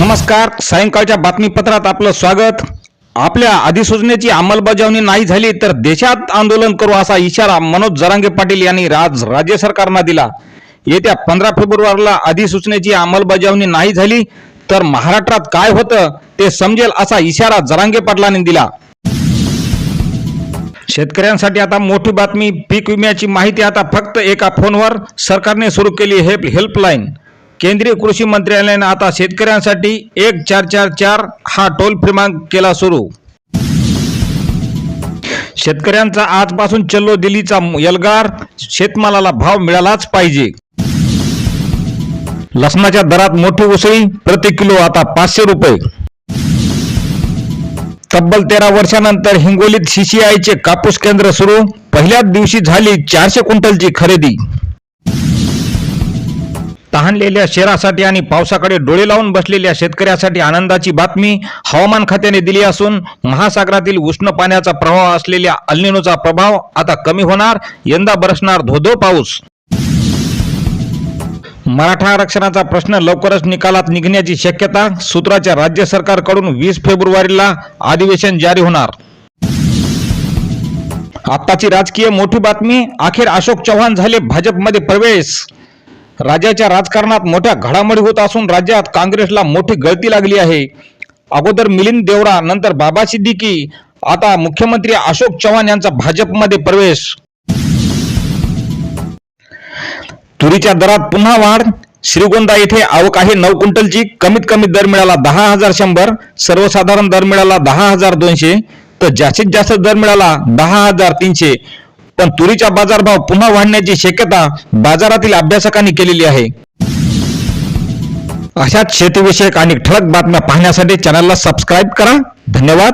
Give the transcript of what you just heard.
नमस्कार. सायंकाळच्या बातमीपत्रात आपलं स्वागत. आपल्या अधिसूचनेची अंमलबजावणी नाही झाली तर देशात आंदोलन करू असा इशारा मनोज जरांगे पाटील यांनी राज राज्य सरकारनं दिला. येत्या पंधरा फेब्रुवारीला अधिसूचनेची अंमलबजावणी नाही झाली तर महाराष्ट्रात काय होतं ते समजेल असा इशारा जरांगे पाटलांनी दिला. शेतकऱ्यांसाठी आता मोठी बातमी. पीक विम्याची माहिती आता फक्त एका फोनवर. सरकारने सुरू केली हेल्प हेल्पलाईन. केंद्रीय कृषी मंत्रालयाने आता शेतकऱ्यांसाठी एक चार चार चार हा टोल क्रमांक केला सुरू. शेतकऱ्यांचा आजपासून चल्लो दिल्लीचा यलगार शेतमालाला भाव मिळालाच पाहिजे. लसणाच्या दरात मोठी उसळी प्रति किलो आता पाचशे रुपये. तब्बल तेरा वर्षानंतर हिंगोलीत सीसीआयचे कापूस केंद्र सुरू पहिल्याच दिवशी झाली चारशे क्विंटलची खरेदी. तहानलेल्या शहरासाठी आणि पावसाकडे डोळे लावून बसलेल्या शेतकऱ्यासाठी आनंदाची बातमी हवामान खात्याने दिली असून महासागरातील उष्ण पाण्याचा प्रभाव असलेल्या अल्निनोचा प्रभाव आता कमी होणार यंदा बरसणार धोधो पाऊस. मराठा आरक्षणाचा प्रश्न लवकरच निकालात निघण्याची शक्यता सूत्राच्या राज्य सरकारकडून वीस फेब्रुवारीला अधिवेशन जारी होणार. आत्ताची राजकीय मोठी बातमी अखेर अशोक चव्हाण झाले भाजपमध्ये प्रवेश. राज्याच्या राजकारणात मोठ्या घडामोडी होत असून राज्यात काँग्रेसला मोठी गळती लागली आहे. अगोदर मिलिंद देवरा नंतर बाबा सिद्दीकी आता मुख्यमंत्री अशोक चव्हाण यांचा भाजपमध्ये प्रवेश. तुरीच्या दरात पुन्हा वाढ. श्रीगोंदा येथे आवक आहे नऊ क्विंटलची. कमीत कमी दर मिळाला दहा हजार शंभर. सर्वसाधारण दर मिळाला दहा हजार दोनशे. तर जास्तीत जास्त दर मिळाला दहा हजार तीनशे. पण तुरीचा बाजारभाव पुन्हा वाढण्याची शक्यता बाजारातील अभ्यासकांनी केलेली आहे. अशाच शेतीविषयक आणि ठळक बातम्या पाहण्यासाठी चॅनलला सबस्क्राईब करा. धन्यवाद.